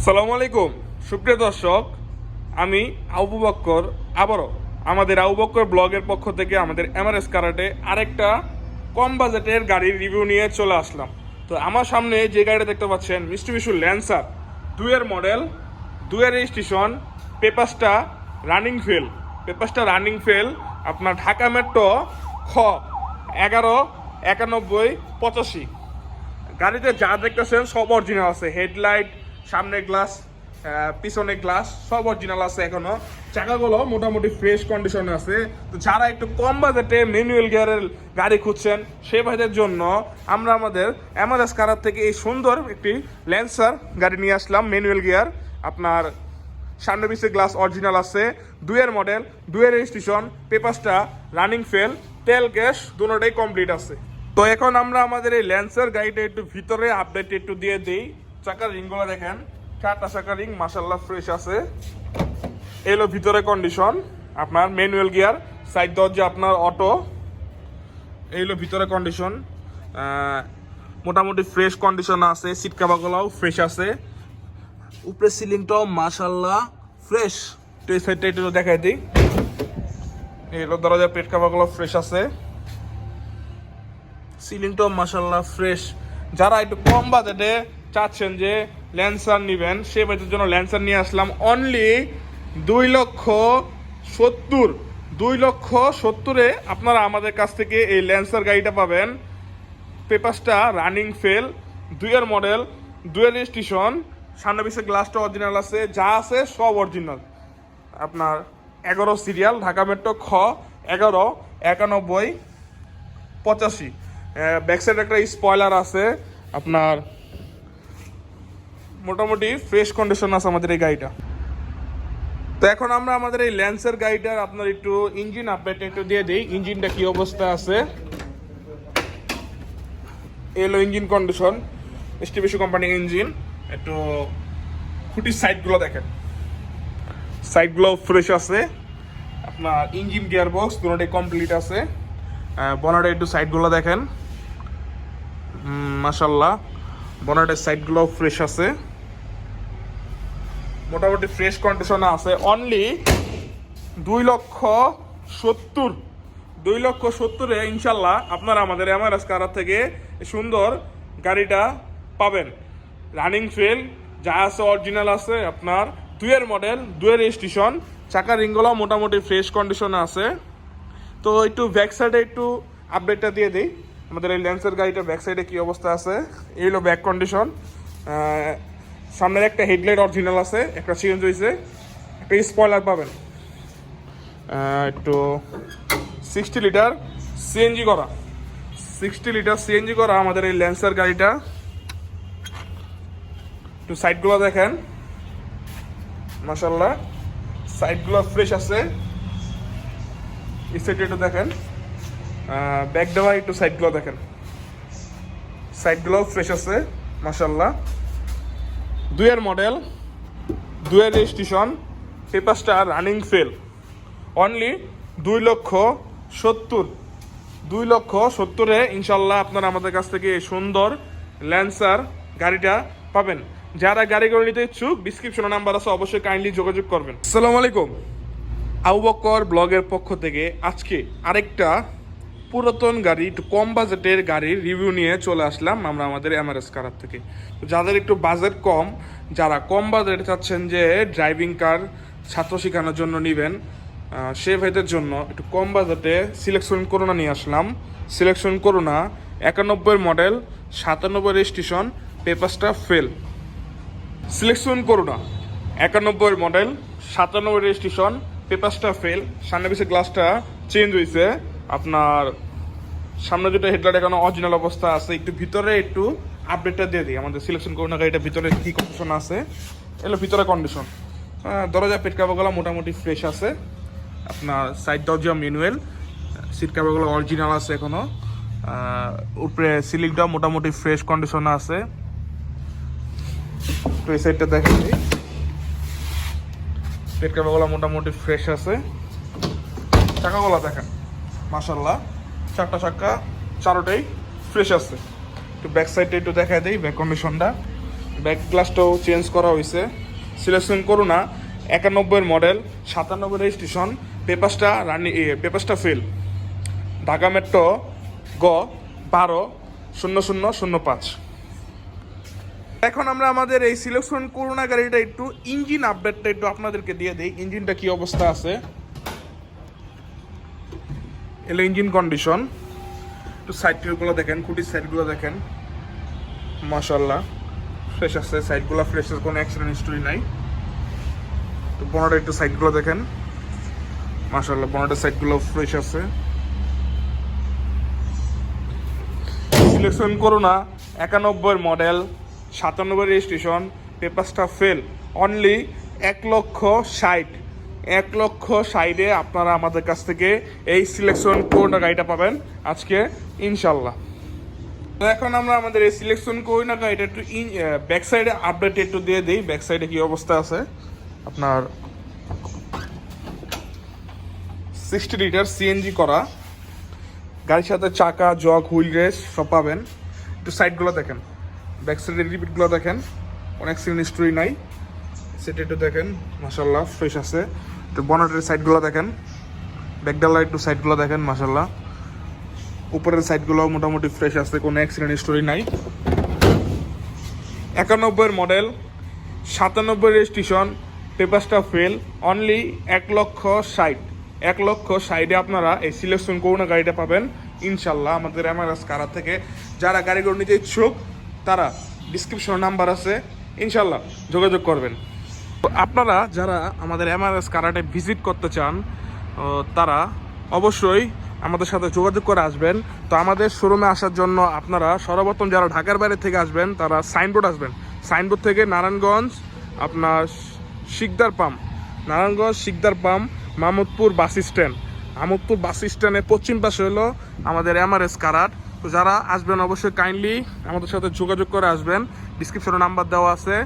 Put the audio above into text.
আসসালামু আলাইকুম। সুপ্রিয় দর্শক, আমি আবু বক্কর আবারও আমাদের আবু বক্কর ব্লগের পক্ষ থেকে আমাদের এমআরএস কারাটে আরেকটা কম বাজেটের গাড়ির রিভিউ নিয়ে চলে আসলাম। তো আমার সামনে যে গাড়িটা দেখতে পাচ্ছেন মিষ্টি বিশু ল্যান্সার। দুয়ের মডেল দুয়ের রেজিস্ট্রেশন পেপাসটা রানিং ফেল। পেপাসটা রানিং ফেল, আপনার ঢাকা মেট্রো খ, এগারো, একানব্বই, পঁচাশি। গাড়িতে যা দেখতেছেন সব অরিজিনাল আছে, হেডলাইট সামনে গ্লাস পিছনে গ্লাস সব অরিজিনাল আছে এখনও। চাকাগুলো মোটামুটি ফ্রেশ কন্ডিশনে আছে। তো যারা একটু কম বাজেটে ম্যানুয়াল গিয়ারের গাড়ি খুঁজছেন, সে ভাইদের জন্য আমরা আমাদের এমআরএস কারার থেকে এই সুন্দর একটি ল্যান্সার গাড়ি নিয়ে আসলাম ম্যানুয়াল গিয়ার আপনার সামনে পিছে গ্লাস অরিজিনাল আছে দুয়ের মডেল দুয়ের রেজিস্ট্রেশন পেপারসটা রানিং ফেল তেল গ্যাস দুটোটাই কমপ্লিট আছে। তো এখন আমরা আমাদের এই ল্যান্সার গাড়িটা একটু ভিতরে আপডেট একটু দিয়ে দিই। চাকার রিংগুলো দেখেন। চারটা চাকার রিং মাসাল্লাহ ফ্রেশ আছে। এলো ভিতরে কন্ডিশন আপনার ম্যানুয়াল গিয়ার সাইড দরজা আপনার অটো এইলো ভিতরে কন্ডিশন মোটামুটি ফ্রেশ কন্ডিশন আছে সিট কাভারগুলোও ফ্রেশ আছে। উপরে সিলিংটাও মাশাল্লাহ ফ্রেশ তো এই সাইডটা একটু দেখাই দিই। এগুলো দরজার পেট কাভারগুলো ফ্রেশ আছে। সিলিংটাও মাশাল্লাহ ফ্রেশ যারা একটু কম বাজেটে চাচ্ছেন যে ল্যান্সার নেবেন। সে বাজেটের জন্য ল্যান্সার নিয়ে আসলাম। অনলি দুই লক্ষ সত্তর। দুই লক্ষ সত্তরে আপনারা আমাদের কাছ থেকে এই ল্যান্সার গাড়িটা পাবেন। পেপারসটা রানিং ফেল, দুইয়ের মডেল দুয়ের রেজিস্ট্রেশন, সামনে পিছিয়ে গ্লাসটা অরিজিনাল আছে, যা আছে সব অরিজিনাল আপনার এগারো সিরিয়াল ঢাকা মেট্রো খ, এগারো, একানব্বই, পঁচাশি। ব্যাক সাইড একটা স্পয়লার আছে। আপনার মোটামুটি ফ্রেশ কন্ডিশন আছে আমাদের এই গাড়িটা। তো এখন আমরা আমাদের এই ল্যান্সের গাড়িটার আপনার একটু ইঞ্জিন আপডেট একটু দিয়ে দিই। ইঞ্জিনটা কি অবস্থা আছে? এলো ইঞ্জিন কন্ডিশন এসটিবিসি কোম্পানির ইঞ্জিন একটু খুঁটির সাইডগুলো দেখেন। সাইডগুলো ফ্রেশ আছে। আপনার ইঞ্জিন গিয়ার বক্স দুটোটাই কমপ্লিট আছে। বনাটা একটু সাইডগুলো দেখেন। মাসাল্লাহ বনাটের সাইডগুলো ফ্রেশ আছে। মোটামুটি ফ্রেশ কন্ডিশনে আছে। অনলি দুই লক্ষ সত্তর। দুই লক্ষ সত্তরে ইনশাল্লাহ আপনারা আমাদের এমআরএস কারার থেকে সুন্দর গাড়িটা পাবেন। রানিং ফেল যা আছে অরিজিনাল আছে, আপনার দুয়ের মডেল দুয়ের রেজিস্ট্রেশন চাকার রিংগুলো মোটামুটি ফ্রেশ কন্ডিশনে আছে। তো একটু ব্যাক সাইডে একটু আপডেটটা দিয়ে দিই। আমাদের এই ল্যান্সের গাড়িটা ব্যাক সাইডে কী অবস্থা আছে? এই হলো ব্যাক কন্ডিশন সামনের একটা হেডলাইট অরিজিনাল আছে, একটা চেঞ্জ হয়েছে একটা স্পয়লার পাবেন। একটু সিক্সটি লিটার সিএনজি করা। সিক্সটি লিটার সিএনজি করা আমাদের এই ল্যান্সার গাড়িটা। একটু সাইডগুলো দেখেন। মাসাল্লাহ সাইডগুলো ফ্রেশ আছে। একটু দেখেন। ব্যাক দেওয়া একটু সাইডগুলো দেখেন। সাইডগুলোও ফ্রেশ আছে মাসাল্লাহ দুয়ের মডেল দুয়ের রেজিস্ট্রেশন পেপারসটা রানিং ফেল অনলি দুই লক্ষ সত্তর। দুই লক্ষ সত্তরে ইনশাল্লাহ আপনারা আমাদের কাছ থেকে এই সুন্দর ল্যান্সার গাড়িটা পাবেন। যারা গাড়িগুলো নিতে ইচ্ছুক ডিসক্রিপশনে নাম্বার আছে, অবশ্যই কাইন্ডলি যোগাযোগ করবেন। আসসালামু আলাইকুম। আবু ব্লগের পক্ষ থেকে আজকে আরেকটা পুরাতন গাড়ি, একটু কম বাজেটের গাড়ির রিভিউ নিয়ে চলে আসলাম আমরা আমাদের এমআরএস কারার থেকে। যাদের একটু বাজেট কম, যারা কম বাজেটে চাচ্ছেন যে ড্রাইভিং কার ছাত্র শেখানোর জন্য নেবেন সে ভাইদের জন্য একটু কম বাজেটে সিলেকশন করোনা নিয়ে আসলাম। সিলেকশন করোনা একানব্বই মডেল সাতানব্বই রেজিস্ট্রেশন পেপারসটা ফেল সিলেকশন করোনা একানব্বই মডেল সাতানব্বই রেজিস্ট্রেশন পেপারসটা ফেল সামনে পিছিয়ে গ্লাসটা চেঞ্জ হয়েছে সামনে দুটো হেডলাইট এখনও অরিজিনাল অবস্থা আছে। একটু ভিতরে একটু আপডেটটা দিয়ে দিই। আমাদের সিলেকশন করোনা গাড়িটা ভিতরে কি কন্ডিশন আছে? এলো ভিতরে কন্ডিশন দরজা, পেট কাবাগুলো মোটামুটি ফ্রেশ আছে। আপনার সাইড দরজা ম্যানুয়াল সিট কাবাগুলো অরিজিনাল আছে এখনও। উপরে সিলিংটাও মোটামুটি ফ্রেশ কন্ডিশনে আছে। তো এই সাইডটা দেখেন পেট কাবাগুলো মোটামুটি ফ্রেশ আছে। চাকাগুলো দেখেন। মাশাল্লাহ চারটা চাক্কা, চারোটাই ফ্রেশ আছে। একটু ব্যাক সাইডটা একটু দেখাই দেই ব্যাক কন্ডিশনটা ব্যাক গ্লাসটাও চেঞ্জ করা হয়েছে সিলেকশন করো না, একানব্বইয়ের মডেল সাতানব্বই রেজিস্ট্রেশন পেপারসটা রানি পেপারসটা ফেল ঢাকা মেট্রো গ, বারো, শূন্য শূন্য শূন্য পাঁচ। এখন আমরা আমাদের এই সিলেকশন করোনা গাড়িটা একটু ইঞ্জিন আপডেটটা একটু আপনাদেরকে দিয়ে দিই। ইঞ্জিনটা কি অবস্থা আছে? এলো ইঞ্জিন কন্ডিশন। একটু সাইডগুলো দেখেন, খুঁটির সাইডগুলো দেখেন। মাশাল্লাহ ফ্রেশ আছে সাইডগুলো ফ্রেশ আছে, কোনো অ্যাক্সিডেন্ট হিস্টোরি নাই। তো বনাটা একটু সাইডগুলো দেখেন। মাশাল্লাহ বনাটের সাইডগুলো ফ্রেশ আছে। সিলেকশন করো না একানব্বইয়ের মডেল সাতানব্বই রেজিস্ট্রেশন পেপারসটা ফেল অনলি এক লক্ষ ষাট। এক লক্ষ সাইডে আপনারা আমাদের কাছ থেকে এই সিলেকশন কোনটা গাড়িটা পাবেন আজকে ইনশাল্লাহ তো এখন আমরা আমাদের এই সিলেকশন করি না গাড়িটা একটু ইন ব্যাক সাইডে আপডেট একটু দিয়ে দিই ব্যাক সাইডে কি অবস্থা আছে? আপনার সিক্সটি লিটার সিএনজি করা। গাড়ির সাথে চাকা, জগ, হুইল রেস সব পাবেন। একটু সাইডগুলো দেখেন। ব্যাক সাইডের রিপিটগুলো দেখেন। অনেক হিস্টোরি নাই। সেটা দেখেন মাসাল্লাহ ফ্রেশ আছে। একটু বনেটের সাইডগুলো দেখেন। ব্যাকডালার একটু সাইডগুলো দেখেন মাসাল্লাহ উপরের সাইডগুলো মোটামুটি ফ্রেশ আছে, কোনো অ্যাক্সিডেন্ট হিস্টোরি নাই। একানব্বইয়ের মডেল সাতানব্বই রেজিস্ট্রেশন পেপারসটা ফেল অনলি এক লক্ষ ষাট। এক লক্ষ ষাটে আপনারা এই সিলেকশন করোনা, গাড়িটা পাবেন। ইনশাল্লাহ আমাদের এমআরএস কারা থেকে, যারা গাড়িগুলো নিতে ইচ্ছুক, তারা ডিসক্রিপশন নাম্বার আছে। ইনশাল্লাহ যোগাযোগ করবেন। তো আপনারা যারা আমাদের এমআরএস কারাটে ভিজিট করতে চান তারা অবশ্যই আমাদের সাথে যোগাযোগ করে আসবেন। তো আমাদের শোরুমে আসার জন্য আপনারা সর্বপ্রথম যারা ঢাকার বাইরে থেকে আসবেন, তারা সাইনবোর্ড আসবেন। সাইনবোর্ড থেকে নারায়ণগঞ্জ, আপনার Shikdar pump Narayanganj Shikdar pump Mahmudpur bus stand. Mahmudpur bus স্ট্যান্ডের পশ্চিম পাশে হলো আমাদের এমআরএস কারাট। তো যারা আসবেন অবশ্যই কাইন্ডলি আমাদের সাথে যোগাযোগ করে আসবেন। ডিসক্রিপশনে নাম্বার দেওয়া আছে।